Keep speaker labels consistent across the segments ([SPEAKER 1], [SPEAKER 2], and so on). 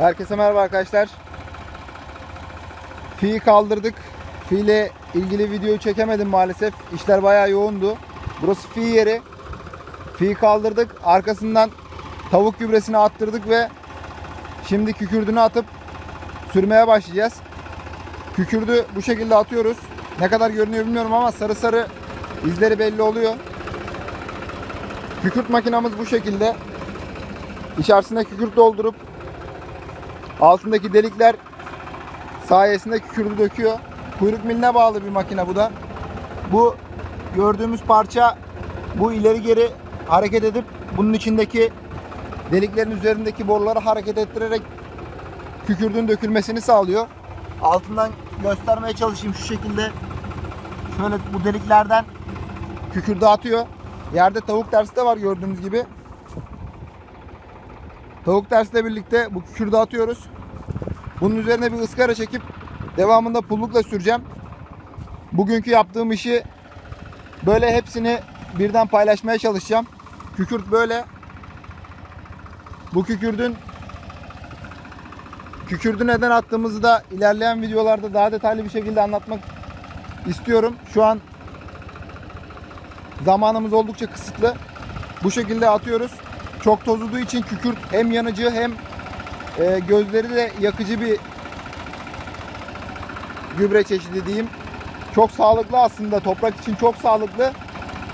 [SPEAKER 1] Herkese merhaba arkadaşlar. Fi'yi kaldırdık. Fi ile ilgili video çekemedim maalesef. İşler bayağı yoğundu. Burası fi yeri. Fi'yi kaldırdık. Arkasından tavuk gübresini attırdık ve şimdi kükürdünü atıp sürmeye başlayacağız. Kükürdü bu şekilde atıyoruz. Ne kadar görünüyor bilmiyorum ama sarı sarı izleri belli oluyor. Kükürt makinamız bu şekilde. İçerisine kükürt doldurup altındaki delikler sayesinde kükürdü döküyor. Kuyruk miline bağlı bir makine bu da. Bu gördüğümüz parça bu ileri geri hareket edip bunun içindeki deliklerin üzerindeki boruları hareket ettirerek kükürdün dökülmesini sağlıyor. Altından göstermeye çalışayım şu şekilde. Şöyle bu deliklerden kükürdü atıyor. Yerde tavuk dersi de var gördüğünüz gibi. Tavuk dersle birlikte bu kükürdü atıyoruz. Bunun üzerine bir ıskara çekip devamında pullukla süreceğim. Bugünkü yaptığım işi böyle hepsini birden paylaşmaya çalışacağım. Kükürt böyle. Bu kükürdün kükürdü neden attığımızı da ilerleyen videolarda daha detaylı bir şekilde anlatmak istiyorum. Şu an zamanımız oldukça kısıtlı. Bu şekilde atıyoruz. Çok tozluduğu için kükürt hem yanıcı hem e, gözleri de yakıcı bir gübre çeşidi diyeyim. Çok sağlıklı aslında. Toprak için çok sağlıklı.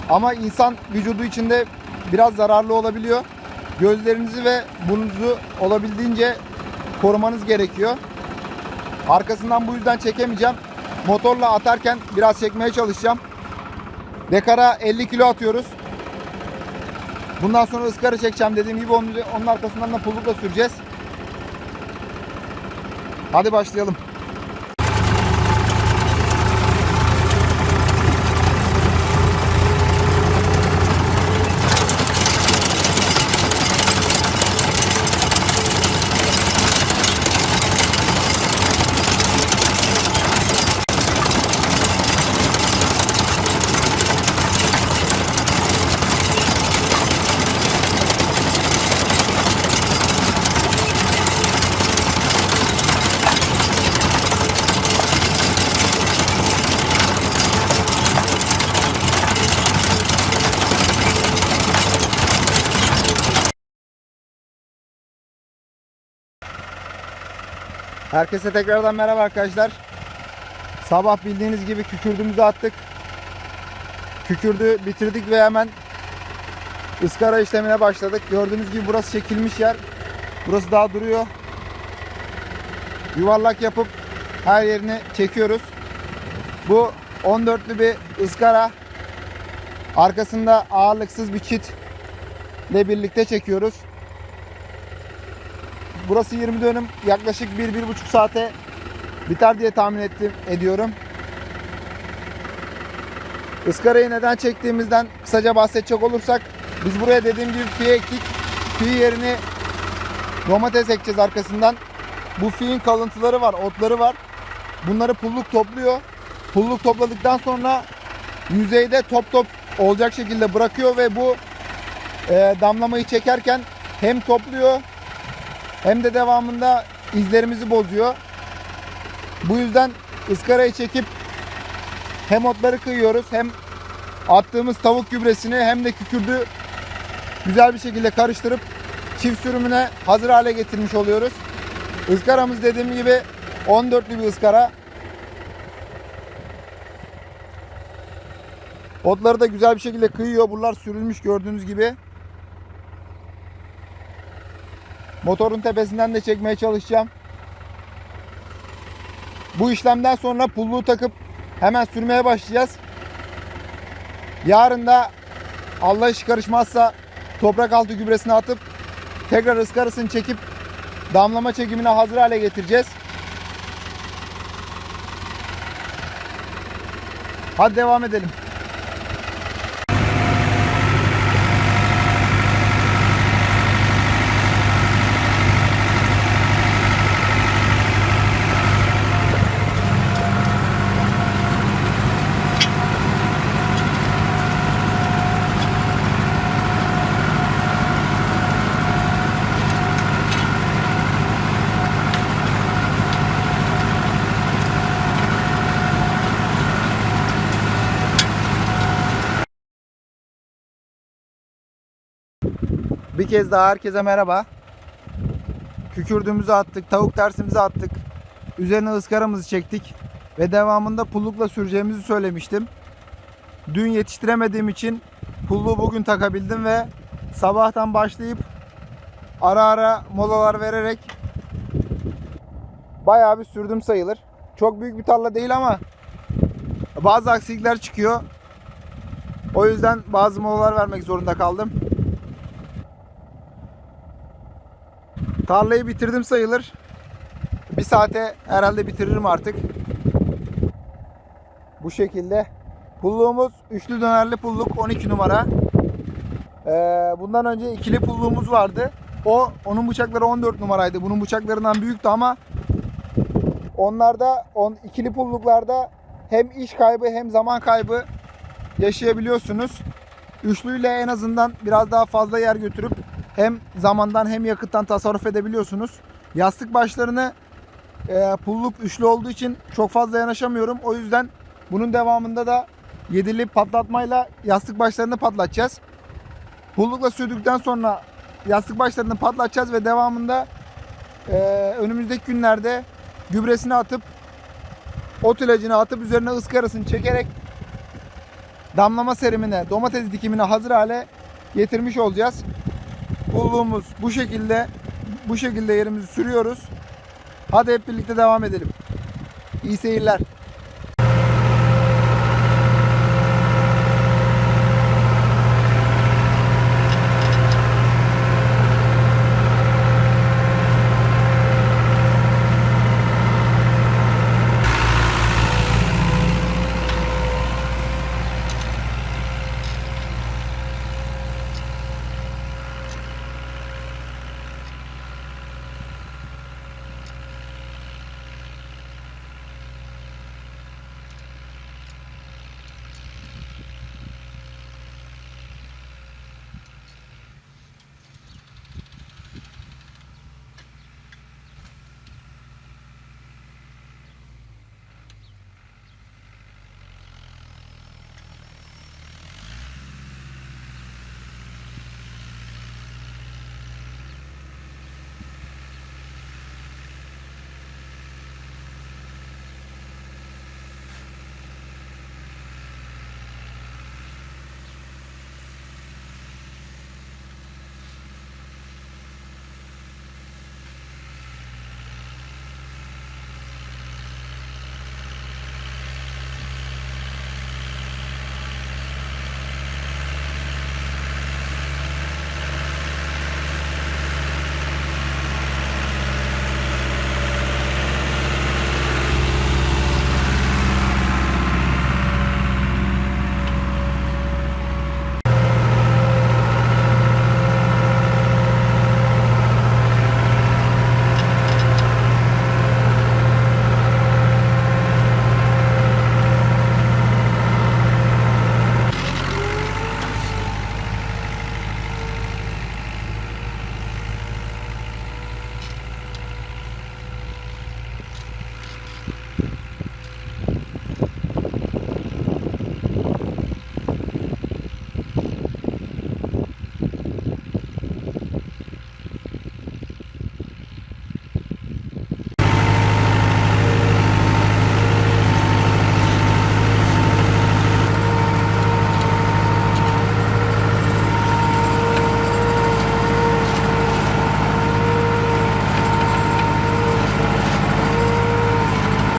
[SPEAKER 1] Ama insan vücudu içinde biraz zararlı olabiliyor. Gözlerinizi ve burnunuzu olabildiğince korumanız gerekiyor. Arkasından bu yüzden çekemeyeceğim. Motorla atarken biraz çekmeye çalışacağım. Dekara 50 kilo atıyoruz. Bundan sonra ıskara çekeceğim dediğim gibi onun, onun arkasından da pullukla süreceğiz. Hadi başlayalım. Herkese tekrardan merhaba arkadaşlar. Sabah bildiğiniz gibi kükürdüğümüzü attık. Kükürdü bitirdik ve hemen ıskara işlemine başladık. Gördüğünüz gibi burası çekilmiş yer. Burası daha duruyor. Yuvarlak yapıp her yerini çekiyoruz. Bu 14'lü bir ıskara. Arkasında ağırlıksız bir çit ile birlikte çekiyoruz. Burası 20 dönüm yaklaşık 1-1,5 saate biter diye tahmin ettim, ediyorum. Iskarayı neden çektiğimizden kısaca bahsedecek olursak biz buraya dediğim gibi fi ektik. Fi yerini domates ekeceğiz arkasından. Bu fiin kalıntıları var, otları var. Bunları pulluk topluyor. Pulluk topladıktan sonra yüzeyde top top olacak şekilde bırakıyor ve bu e, damlamayı çekerken hem topluyor hem de devamında izlerimizi bozuyor. Bu yüzden ıskarayı çekip hem otları kıyıyoruz hem attığımız tavuk gübresini hem de kükürdü güzel bir şekilde karıştırıp çift sürümüne hazır hale getirmiş oluyoruz. Iskaramız dediğim gibi 14'lü bir ıskara. Otları da güzel bir şekilde kıyıyor. Bunlar sürülmüş gördüğünüz gibi. Motorun tepesinden de çekmeye çalışacağım. Bu işlemden sonra pulluğu takıp hemen sürmeye başlayacağız. Yarın da Allah iş karışmazsa toprak altı gübresini atıp tekrar ıskarasını çekip damlama çekimine hazır hale getireceğiz. Hadi devam edelim. Bir kez daha herkese merhaba. Kükürdüğümüzü attık, tavuk dersimizi attık. Üzerine ıskaramızı çektik ve devamında pullukla süreceğimizi söylemiştim. Dün yetiştiremediğim için pulluğu bugün takabildim ve sabahtan başlayıp ara ara molalar vererek bayağı bir sürdüm sayılır. Çok büyük bir tarla değil ama bazı aksilikler çıkıyor. O yüzden bazı molalar vermek zorunda kaldım. Tarlayı bitirdim sayılır. Bir saate herhalde bitiririm artık. Bu şekilde. Pulluğumuz üçlü dönerli pulluk 12 numara. Ee, bundan önce ikili pulluğumuz vardı. O onun bıçakları 14 numaraydı. Bunun bıçaklarından büyüktü ama onlarda on, ikili pulluklarda hem iş kaybı hem zaman kaybı yaşayabiliyorsunuz. Üçlüyle en azından biraz daha fazla yer götürüp hem zamandan hem yakıttan tasarruf edebiliyorsunuz. Yastık başlarını e, pulluk üçlü olduğu için çok fazla yanaşamıyorum. O yüzden bunun devamında da yedili patlatmayla yastık başlarını patlatacağız. Pullukla sürdükten sonra yastık başlarını patlatacağız ve devamında e, önümüzdeki günlerde gübresini atıp ot ilacını atıp üzerine ıskarasını çekerek damlama serimine, domates dikimine hazır hale getirmiş olacağız. Pulluğumuz bu şekilde bu şekilde yerimizi sürüyoruz. Hadi hep birlikte devam edelim. İyi seyirler.